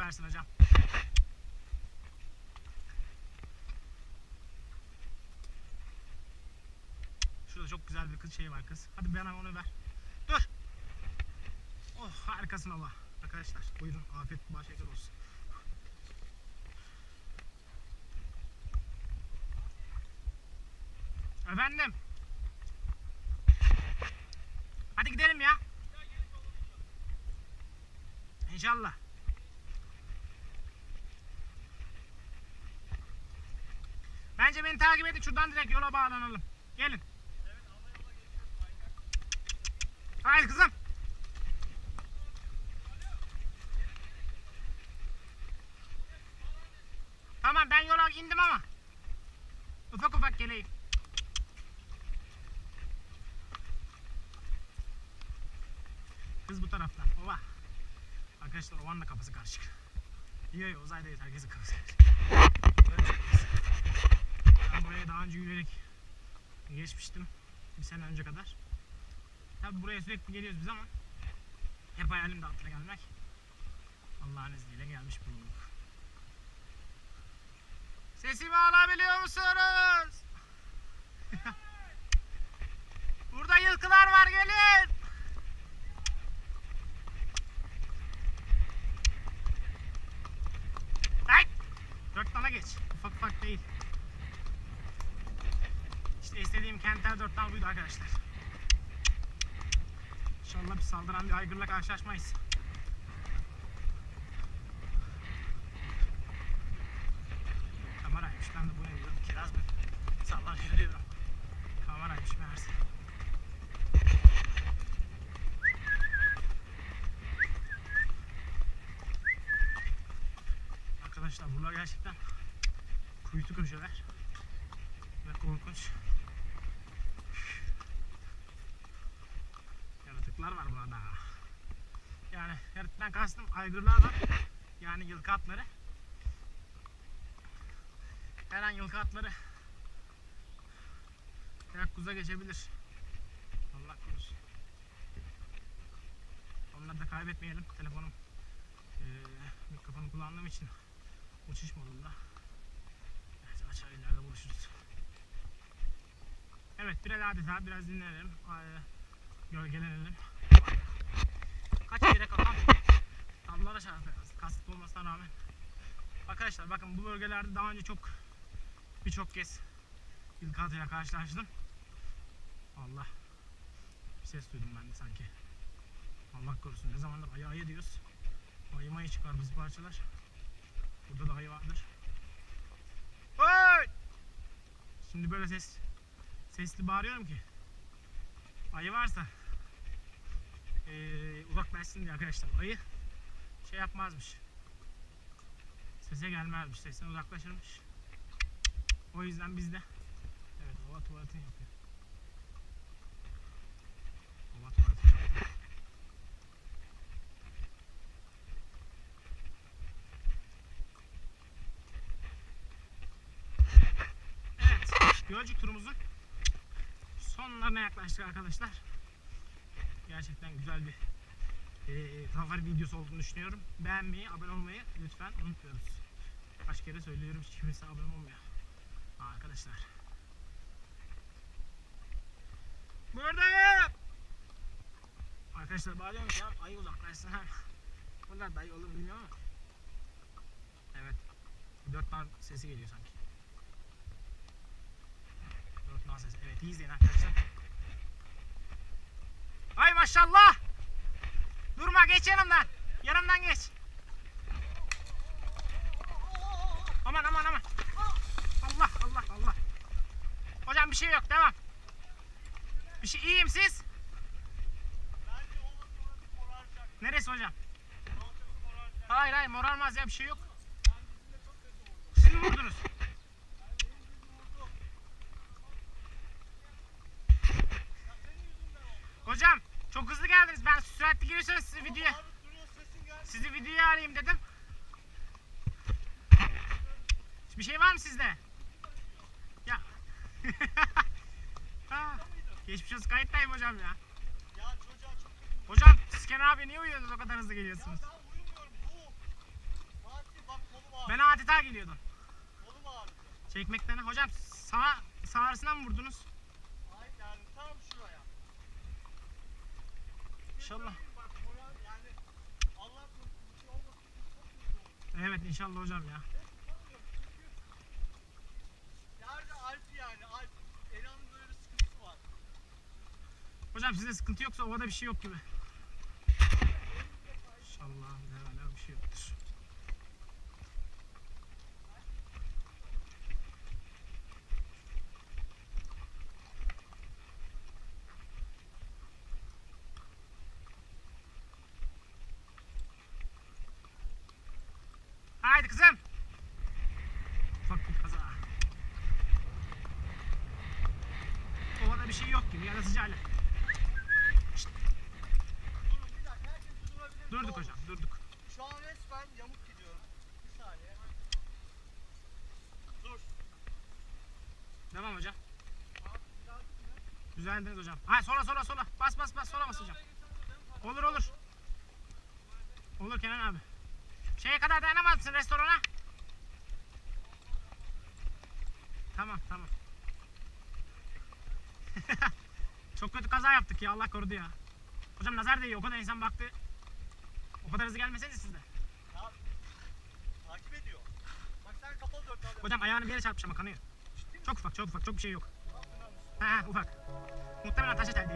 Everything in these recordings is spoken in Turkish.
Süpersin hocam. Şurada çok güzel bir kız şey var kız. Hadi bana onu ver. Dur. Oh harikasın Allah. Arkadaşlar buyurun afiyet bal şeker olsun. Efendim. Hadi gidelim ya. İnşallah. Bence beni takip edin şuradan direkt yola bağlanalım. Gelin. Haydi kızım. Tamam ben yola indim ama. Ufak ufak geleyim. Kız bu taraftan. Ova. Arkadaşlar ovanın da kafası karışık. Yok yok uzaydayız herkesin kafası karışık. Buraya daha önce yürüyerek geçmiştim. Bir sene önce kadar. Tabi buraya sürekli geliyoruz biz ama hep hayalim de atla gelmek. Allah'ın izniyle gelmiş bulunduk. Sesimi alabiliyor musunuz? Burada yılkılar var gelin. Ay! Dört tane geç. Ufak ufak değil. İşte istediğim kentler dört tane buydu arkadaşlar. İnşallah bir saldıran bir aygırla karşılaşmayız. Kameraymış ben de bu ne diyorum kiraz mı? Sallanıyor diyorum. Kameraymış meğerse. Arkadaşlar buralar gerçekten kuytu köşeler ve korkunç. Yaratıklar var burada. Yaratıktan kastım aygırlar var. Yani yılkı atları. Her an yılkı atları Yakkuza geçebilir. Allah korusun. Onları da kaybetmeyelim. Telefonum eee mikrofonu kullandığım için uçuş modunda. Neyse aşağı ileride buluşuruz. Evet biraz adeta biraz dinlenelim. Gölgelenelim. Kaç kere kafam tablara çarptı. Kasıt olmasına rağmen. Arkadaşlar bakın bu bölgelerde daha önce çok birçok kez İlkatıyla karşılaştım. Allah. Bir ses duydum ben de sanki. Allah korusun. Ne zamandır ayı ayı diyoruz. Ayı mayı çıkar bizi parçalar. Burada da ayı vardır. Oy! Şimdi böyle ses sesli bağırıyorum ki ayı varsa eee uzaklaşsın diye arkadaşlar. Ayı şey yapmazmış. Sese gelmezmiş. Sesten uzaklaşırmış. O yüzden biz de Evet hava tuvaletini yapıyor. Hava tuvaletini yapıyor. Evet, Gölcük turumuzun sonlarına yaklaştık arkadaşlar. Gerçekten güzel bir e, safari videosu olduğunu düşünüyorum. Beğenmeyi, abone olmayı lütfen unutmuyoruz. Kaç kere söylüyorum hiç kimse abone olmuyor. Arkadaşlar. Buradayım. Arkadaşlar bağlıyorum an ayı uzaklaşsın. Bunlar da ayı olur bilmiyorum ama. Evet. Dört tane sesi geliyor sanki. Dört tane sesi. Evet iyi izleyin arkadaşlar. Ay maşallah. Geç yanımdan. Yanımdan geç. Aman aman aman. Allah Allah Allah. Hocam bir şey yok devam. Bir şey iyiyim siz? Neresi hocam? Hayır hayır morarmaz ya bir şey yok. Siz mi vurdunuz? Hocam geldiniz. Ben süratli giriyorsanız sizi videoya sizi videoya arayayım dedim. Bir şey var mı sizde? Ya. Ha, Geçmiş olsun kayıttayım hocam ya. Ya çocuğa çok Hocam siz Kenan abi niye uyuyorsunuz o kadar hızlı geliyorsunuz? ben uyumuyorum. Bu Ben adeta geliyordum. Kolum ağrıdı. Çekmekten. Hocam sağ sağrısına mı vurdunuz? Ay yani tam şuraya. İnşallah. Bak moral yani Allah korusun bir şey olmasın çok kötü olur. Evet inşallah hocam ya. Tutamıyorum çünkü yerde Alp yani Alp. Elan'ın böyle bir sıkıntısı var. Hocam sizde sıkıntı yoksa ovada bir şey yok gibi. İnşallah hala bir şey yoktur. Kızım. Ufak bir kaza. Ovada bir şey yok gibi yaratıcı hala. Mi? Durduk hocam durduk. Şu an resmen yamuk gidiyorum. Bir saniye. Dur. Devam hocam. Düzeldiniz hocam. Hayır sola sola sola. Bas bas bas sola bas hocam. Olur olur. Olur Kenan abi. Şeye kadar dayanamazsın restorana. Tamam tamam. Çok kötü kaza yaptık ya Allah korudu ya. Hocam nazar değiyor o kadar insan baktı. O kadar hızlı gelmeseydi sizde. Ya, takip ediyor. Bak sen kapalı dört tane. Hocam ayağını bir yere çarpmış ama kanıyor. Çok ufak çok ufak çok bir şey yok. Ha ha ufak. Muhtemelen taşa tel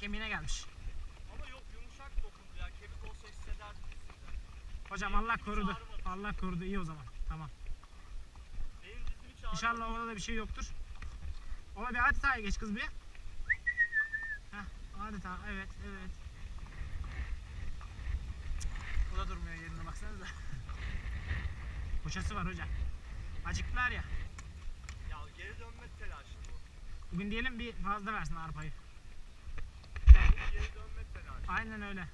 kemiğine gelmiş. Ama yok yumuşak dokundu ya. Kemik olsa hissederdik üstünde. Hocam Allah korudu. Allah korudu. iyi o zaman. Tamam. Benim dizimi çağırdı. İnşallah orada da bir şey yoktur. Ona bir adeta geç kız bir. Heh, adeta evet evet. O da durmuyor yerine baksanıza. Koşası var hocam. Acıktılar ya. Ya geri dönme telaşı bu. Bugün diyelim bir fazla versin arpayı. Bu geri dönme telaşı. Aynen öyle.